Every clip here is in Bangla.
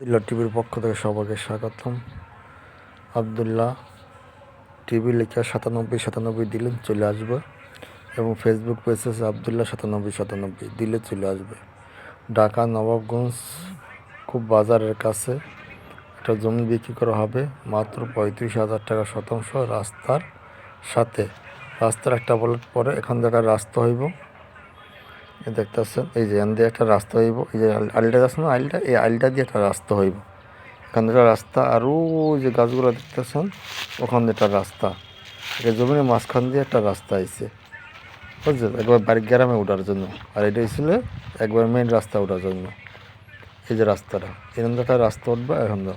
আবদুল্লাহ টিভির পক্ষ থেকে সবাইকে স্বাগতম। আবদুল্লাহ টিভি লেখা সাতানব্বই সাতানব্বই দিলে চলে আসবে এবং ফেসবুক পেজ আছে আবদুল্লাহ সাতানব্বই সাতানব্বই দিলে চলে আসবে। ঢাকা, নবাবগঞ্জ খুব বাজারের কাছে একটা জমি বিক্রি করা হবে, মাত্র পঁয়ত্রিশ হাজার টাকা শতাংশ রাস্তার সাথে। রাস্তার একটা বলার পরে এখান থেকে রাস্তা হইব। এই দেখতেছেন, এই যে এখান দিয়ে একটা রাস্তা হইব, এই যে আল- আলটা আছে না? আলটা, এই আলটা দিয়ে একটা রাস্তা হইব। এখান থেকে রাস্তা আরও যে গাছগুলো দেখতেছেন, ওখান দিয়ে একটা রাস্তা। এটা জমির মাঝখান দিয়ে একটা রাস্তা আইছে। বুঝছেন? একবার বাড়ির গ্রামে ওঠার জন্য। আর এটা হয়েছিল একবার মেন রাস্তা ওঠার জন্য। এই যে রাস্তাটা থেকে একটা রাস্তা উঠবে, এখন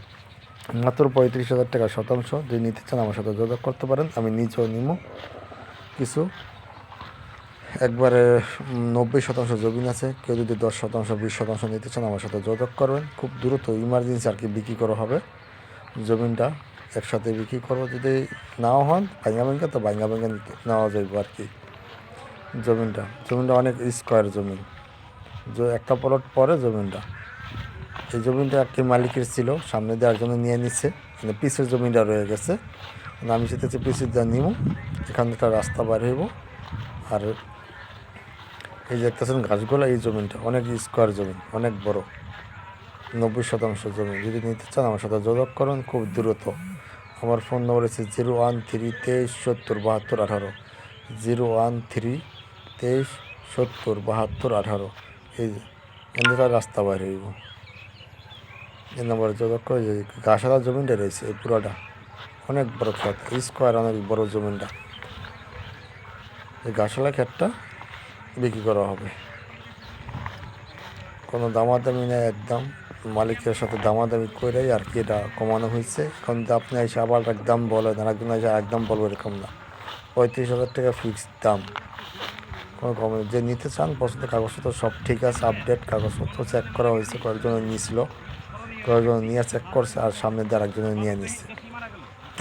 মাত্র পঁয়ত্রিশ হাজার টাকা শতাংশ। যদি নিতে চান আমার সাথে যোগাযোগ করতে পারেন, আমি নিজেও নিব কিছু একবারে নব্বই শতাংশ জমিন আছে। কেউ যদি দশ শতাংশ, বিশ শতাংশ নিতে চান, আমার সাথে যোগাযোগ করবেন। খুব দ্রুত ইমার্জেন্সি আর কি বিক্রি করা হবে জমিনটা। একসাথে বিক্রি করব যদি নাও হন ভাঙ্গা ভাঙ্গা তো ভাঙ্গা ভাঙ্গা নেওয়া যাবে আর কি জমিনটা। জমিনটা অনেক স্কোয়ার জমিন। যে একটা প্লট পরে জমিনটা। এই জমিনটা একটি মালিকের ছিল, সামনে দিয়ে একজনে নিয়ে নিচ্ছে। মানে পিসের জমিনটা রয়ে গেছে। মানে আমি সেটা পিসের দিয়ে নিব এখান থেকে রাস্তা বার হইব। আর এই দেখতেছেন গাছগুলো, এই জমিনটা অনেক স্কোয়ার জমি অনেক বড়। নব্বই শতাংশ জমি। যদি নিতে চান আমার সাথে যোগাযোগ করুন, খুব দ্রুত। আমার ফোন নম্বর হচ্ছে জিরো ওয়ান থ্রি তেইশ সত্তর বাহাত্তর আঠারো। জিরো ওয়ান থ্রি তেইশ সত্তর বাহাত্তর আঠারো। এই এদিকে রাস্তা বাইরে হইব। এই নম্বরে যোগাযোগ করে যে গাছালা জমিনটা রয়েছে, এই পুরোটা অনেক বড় ক্ষেত স্কোয়ার অনেক বড় জমিনটা। এই গাছালা ক্ষেতটা বিক্রি করা হবে। কোনো দামাদামি নেই একদম। মালিকের সাথে দামাদামি করেই আর কি এটা কমানো হয়েছে এখন আপনি এসে আবার একদম বলেন আর একজন এসে একদম বলব এরকম না। পঁয়ত্রিশ হাজার টাকা ফিক্সড দাম। কোনো কম যে নিতে চান, পছন্দের কাগজপত্র সব ঠিক আছে আপডেট কাগজপত্র চেক করা হয়েছে, কয়েকজন নিয়েছিল কয়েকজন নিয়ে চেক করছে আর সামনে দিয়ে আরেকজনে নিয়ে নিচ্ছে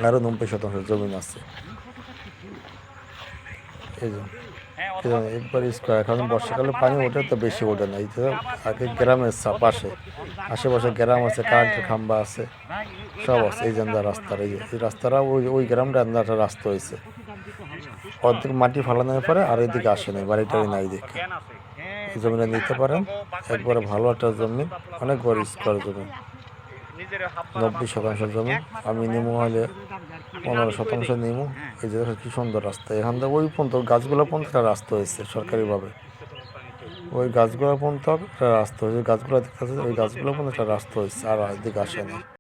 আরও নব্বই শতাংশ জমিন আছে। এই জন্য। একবার স্কোয়ার এখন বর্ষাকালে পানি ওঠে তো বেশি ওঠে না এই তো আগে গ্রামের পাশে আশেপাশে গ্রাম আছে কারেন্টের খাম্বা আছে সব আছে এই জন্য রাস্তার এই এই রাস্তাটা ওই ওই গ্রামটা একটা রাস্তা হয়েছে। অর্ধেক মাটি ফালানোর পরে আর এদিকে আসে নাই বাড়িটাই নাই দেখে। জমিটা নিতে পারেন একবারে ভালো একটা জমি অনেক বড় স্কোয়ার জমি। নব্বই শতাংশ জমি আমি নেমু হলে পনেরো শতাংশ নেমু। এই যে দেখো কি সুন্দর রাস্তা। এখান থেকে ওই পর্যন্ত গাছগুলো পর্যন্ত একটা রাস্তা হয়েছে সরকারিভাবে। ওই গাছগুলো পর্যন্ত একটা রাস্তা হয়েছে। গাছগুলো দেখতে ওই গাছগুলো পর্যন্ত একটা রাস্তা হয়েছে আর এদিকে আসে না।